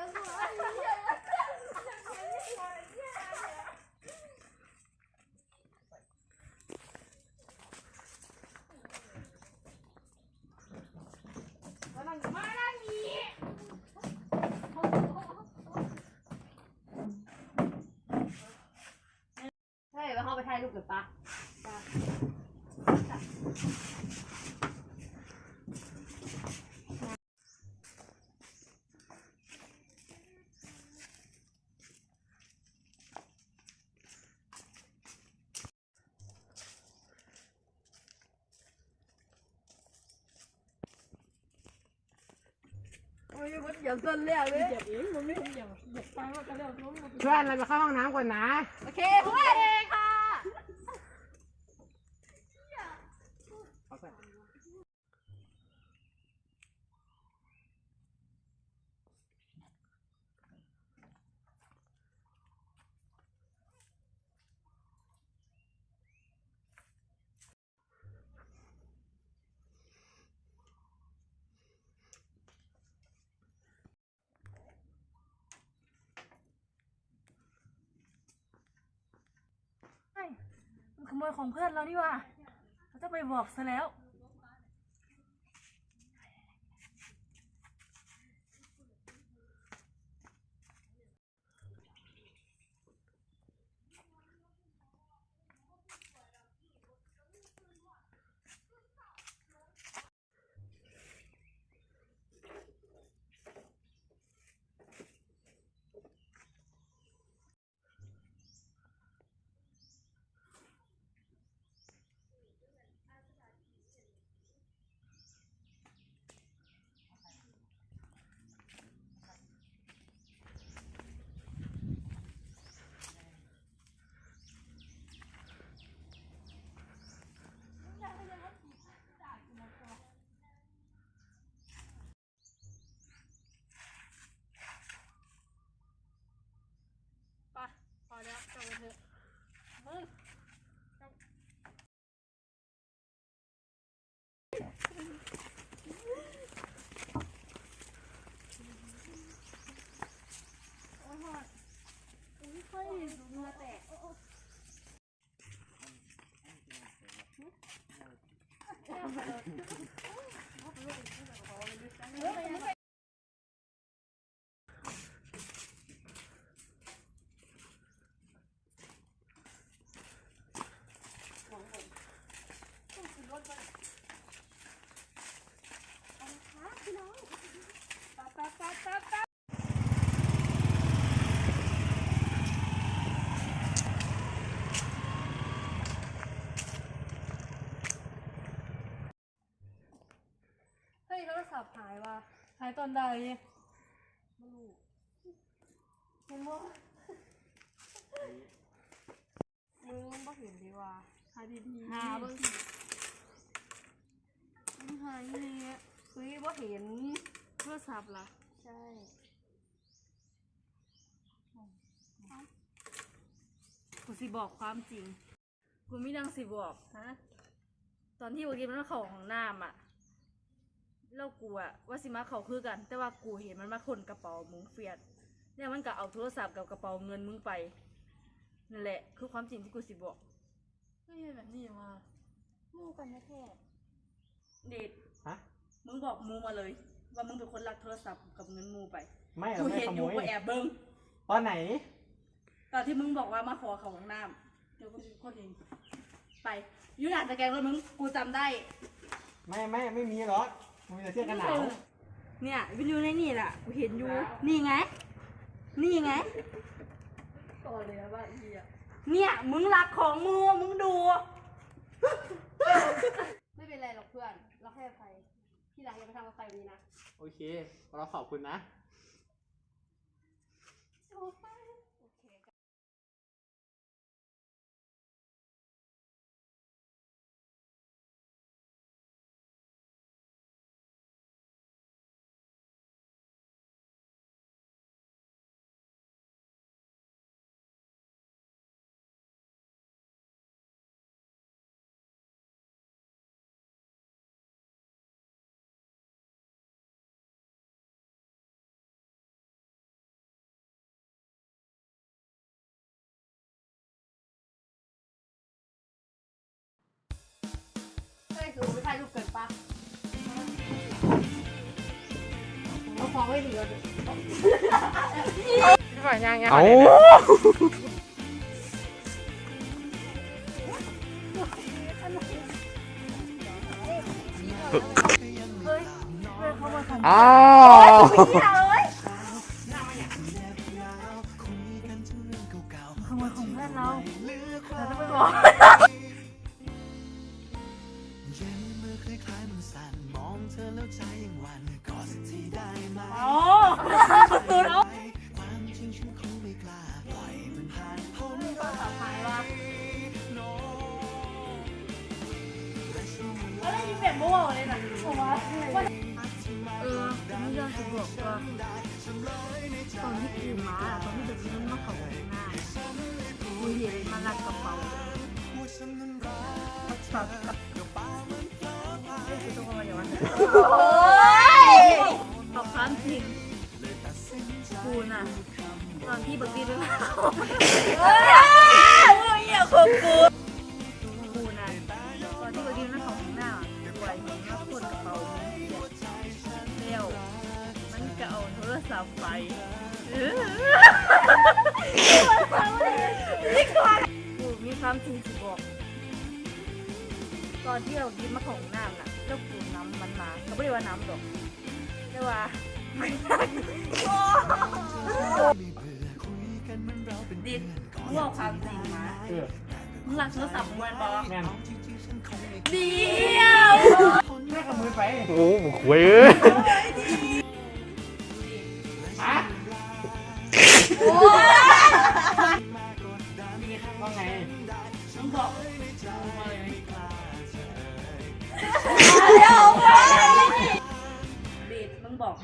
เฮ้ยมาเข้าไปถ่า ยรูปกับปะโอ้ยมันอย่าต้นเลี้ยเลยเหยียบเองมันไม่ทำอย่างเหยียบตายว่ากันแล้วน้องมันเพื่อนเราไปเข้าห้องน้ำก่อนนะ โอเคเฮ้ยค่ะมัน ขโมยของเพื่อนเรานี่ว่าเราจะไปบอกซะแล้ว ไปพอแล้วกลับไปเถอะมึง เฮ้ยโทรศัพท์หายว่ะ หายตอนใดไม่รู้เห็นบ่มึงมันบ่เห็นดีว่ะหาดีๆหาเบิ่งมันหายนี่เฮ้ยบ่เห็นโทรศัพท์ล่ะใช่กูสิบอกความจริง กูไม่ดังสิบอกฮะตอนที่วันกี้มันเข้าของน้ำอะ แล้วกูอะว่าสิมาเขาคือกัน แต่ว่ากูเห็นมันมาคนกระเป๋ามึงเฟียดเนี่ยมันก็เอาโทรศัพท์กับกระเป๋าเงินมึงไปนั่นแหละ คือความจริงที่กูสิบอกไม่ใช่แบบนี้ว่ะมู่กันแท้เดทฮะ มึงบอกมูมาเลย ว่ามึงเป็นคนลักโทรศัพท์กับเงินมูไปไม่เรากูไม่เห็นขอโมยู่ยกูแอบเบิ้งตอนไหน ตอนที่มึงบอกว่ามาขอเขาของน้ำเดี๋ยวกูจะคนเองไปอยูหนาตะแกรงรถมึงกูจำได้ ไม่ไม่ไม่มีหรอก มันมีแต่เสื้อกันหนาวเนี่ยวิดีโอในนี่แหละกูเห็นอยู่ นี่ไง นี่ไงๆต่อเลยว่าอีอะเนี่ย มึงรักของมูมึงดู ไม่เป็นไรหรอกเพื่อน เราแค่ไปที่หลังอย่าไปทำกับใครแบบนี้นะ โอเค เราขอบคุณนะ ดูเกิดปะเอาของไว้ดีกว่าดิพี่ฝ่ายย่างย่างเอาอ้าว ต้อต้องมาอย่างนั้นโอ้ยตอบความจริงกูน่ะ ตอนที่บักดีด้วยนะเฮ้ยมึงเหี้ยของกูกูน่ะตอนที่บักดีด้วยนะของหน้าป่วยมึงมาปวดกระเป๋ามึงเร็วมันก็เอาโทรศัพท์ไปเออกูมีความจริงสิบอก อนที่เรายิ้มมาของน้ำน่ะแล้วกูน้ำมันมาก็ไม่ได้ว่าน้ำดอกแต่ว่าไม่ได้โอ้ไม่เบื่อคุยกันเหมันเราเป็นดิเพื่อนมึงบอกความจริงมาเออมึงรักโทรศัพท์มึงไว้ปะแม่นจริงๆฉันคงไม่เดียวแม่กับมือไปโอ้โหคุยเอ้ย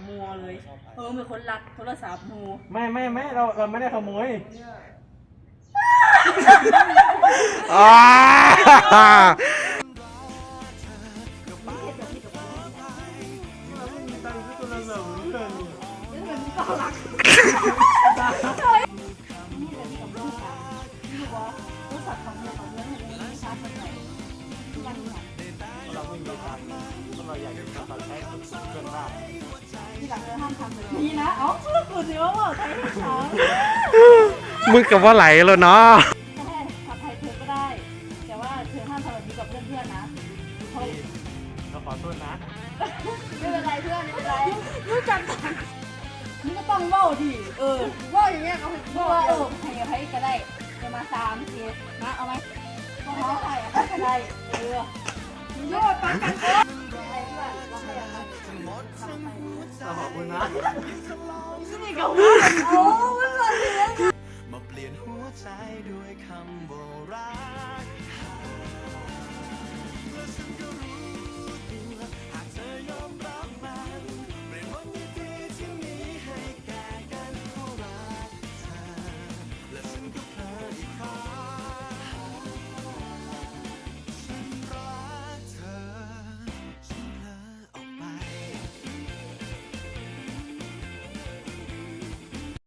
มึงบอกมัวเลยเออมึงเป็นคนรักโทรศัพท์มัวไม่ไม่ไม่เราเราไม่ได้ขโมยอ่าเราไม่มีตังค์เราอยากจะตัดใช้เกินบ้าน ที่หลังเธอห้ามทำแบบนี้นี่นะ เอ้ากูสิว่าบอกใครให้ถามมึงกับว่าไหลแล้วเนาะถ้าให้อภัยเธอก็ได้ แต่ว่าเธอห้ามทำแบบนี้กับเพื่อนๆนะเพราะเราขอโทษนะ ไม่เป็นไรเพื่อนไม่เป็นไรรู้จักกันมึงก็ต้องเว้าดิเออเว้าอย่างเงี้ยเขาเว้าว่าเออให้อภัยก็ได้จะมาสามทีนะเอาไหมก็ขออภัยอภัยก็ได้เออมึงโยกปังกันเออ ขอคุณนะนี่าโมาเล้าเปลี่ยนหัวใจด้วยคำว่รักและฉันก็รู้ตัหากเธอยอมรับ